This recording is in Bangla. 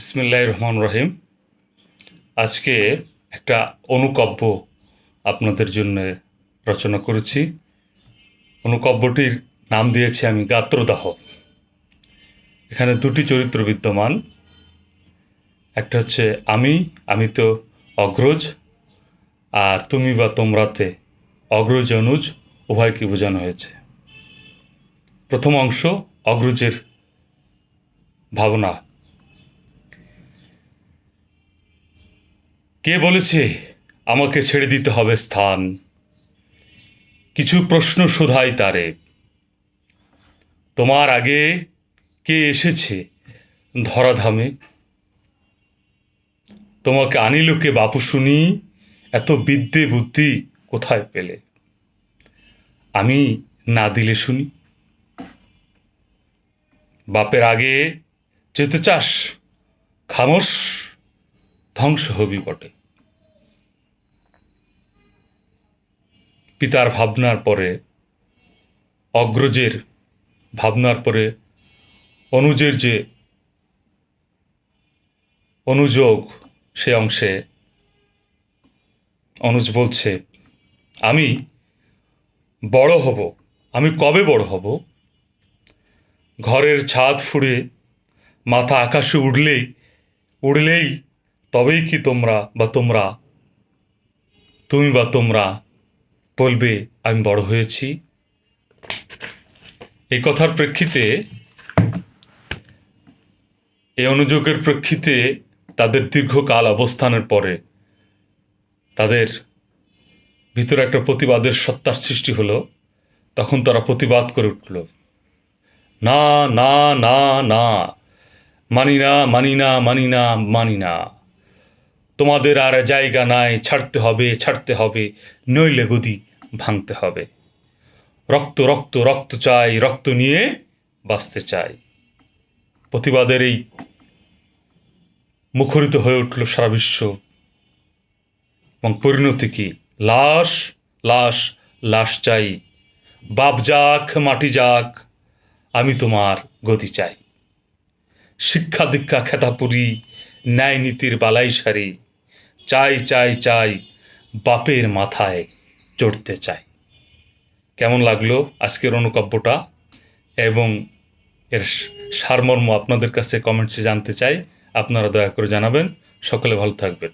বিসমিল্লাহ রহমান রহিম। আজকে একটা অনুকাব্য আপনাদের জন্য রচনা করেছি। অনুকাব্যটির নাম দিয়েছি আমি গাত্রদাহ। এখানে দুটি চরিত্র বিদ্যমান। একটা হচ্ছে আমি আমি তো অগ্রজ, আর তুমি বা তোমরাতে অগ্রজ অনুজ উভয়কে বোঝানো হয়েছে? প্রথম অংশ, অগ্রজের ভাবনা। কে বলেছে আমাকে ছেড়ে দিতে হবে স্থান? কিছু প্রশ্ন শোধাই তারে। তোমার আগে কে এসেছে ধরাধামে? তোমাকে আনিল কে বাপু শুনি, এত বিদ্যে বুদ্ধি কোথায় পেলে? আমি না দিলে শুনি। বাপের আগে যেতে চাস, খামোশ। ধ্বংস হবি বটে। পিতার ভাবনার পরে, অগ্রজের ভাবনার পরে, অনুজের যে অনুযোগ সে অংশে, অনুজ বলছে, আমি বড় হব। আমি কবে বড় হব? ঘরের ছাদ ফুঁড়ে, মাথা আকাশে উঠলেই উড়লেই তবেই কি তোমরা বা তোমরা? তুমি বা তোমরা বলবে, আমি বড় হয়েছি এই কথার প্রেক্ষিতে, এই অনুযোগের প্রেক্ষিতে তাদের দীর্ঘকাল অবস্থানের পরে তাদের ভিতরে একটা প্রতিবাদের সত্তার সৃষ্টি হলো। তখন তারা প্রতিবাদ করে উঠল, না না না না মানি না মানি না মানি না মানি না তোমাদের আর জায়গা নাই, ছাড়তে হবে ছাড়তে হবে, নইলে গদি ভাঙতে হবে। রক্ত রক্ত রক্ত চাই, রক্ত নিয়ে বাঁচতে চাই। প্রতিবাদের এই মুখরিত হয়ে উঠল সারা বিশ্ব। এবং পরিণতি কি? লাশ লাশ লাশ চাই। বাপ যাক, মাটি যাক, আমি তোমার গতি চাই। শিক্ষা দীক্ষা খেতাপুরি ন্যায় নীতির বালাই সারি। চাই চাই চাই, বাপের মাথায় চড়তে চাই। কেমন লাগল আজকের অনুকাব্যটা? এবং এর সারমর্ম আপনাদের কাছে কমেন্টসে জানতে চাই, আপনারা দয়া করে জানাবেন। সকলে ভালো থাকবেন।